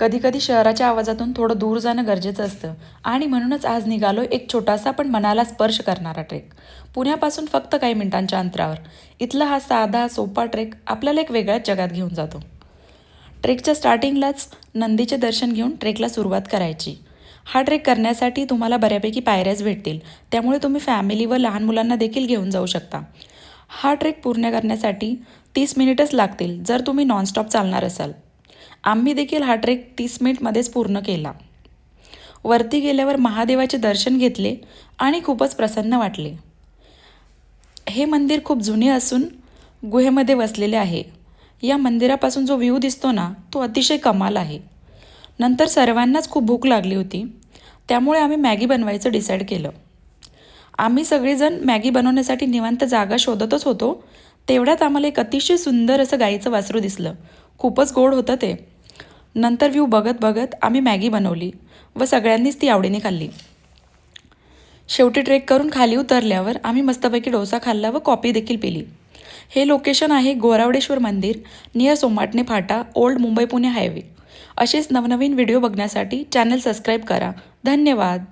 कधीकधी शहराच्या आवाजातून थोडं दूर जाणं गरजेचं असतं. आणि म्हणूनच आज निघालो एक छोटासा पण मनाला स्पर्श करणारा ट्रेक. पुण्यापासून फक्त काही मिनिटांच्या अंतरावर. इथला हा साधा सोपा ट्रेक आपल्याला एक वेगळ्याच जगात घेऊन जातो. ट्रेकच्या स्टार्टिंगलाच नंदीचे दर्शन घेऊन ट्रेकला सुरुवात करायची. हा ट्रेक करण्यासाठी तुम्हाला बऱ्यापैकी पायऱ्याच भेटतील. त्यामुळे तुम्ही फॅमिली व लहान मुलांना देखील घेऊन जाऊ शकता. हा ट्रेक पूर्ण करण्यासाठी तीस मिनिटच लागतील जर तुम्ही नॉनस्टॉप चालणार असाल. आम्ही देखील हा ट्रेक तीस मिनिटमध्येच पूर्ण केला. वरती गेल्यावर महादेवाचे दर्शन घेतले आणि खूपच प्रसन्न वाटले. हे मंदिर खूप जुने असून गुहेमध्ये वसलेले आहे. या मंदिरापासून जो व्ह्यू दिसतो ना तो अतिशय कमाल आहे. नंतर सर्वांनाच खूप भूक लागली होती. त्यामुळे आम्ही मॅगी बनवायचं डिसाईड केलं. आम्ही सगळेजण मॅगी बनवण्यासाठी निवांत जागा शोधतच होतो. तेवढ्यात आम्हाला एक अतिशय सुंदर असं गाईचं वासरू दिसलं. खूपच गोड होतं ते. नंतर व्ह्यू बघत बघत आम्ही मॅगी बनवली व सगळ्यांनीच ती आवडीने खाल्ली. शेवटी ट्रेक करून खाली उतरल्यावर आम्ही मस्तपैकी डोसा खाल्ला व कॉपी देखील पिली. हे लोकेशन आहे गोरावडेश्वर मंदिर नियर सोमाटणे फाटा ओल्ड मुंबई पुणे हायवे असेच नवनवीन व्हिडिओ बघण्यासाठी चॅनल सबस्क्राईब करा. धन्यवाद.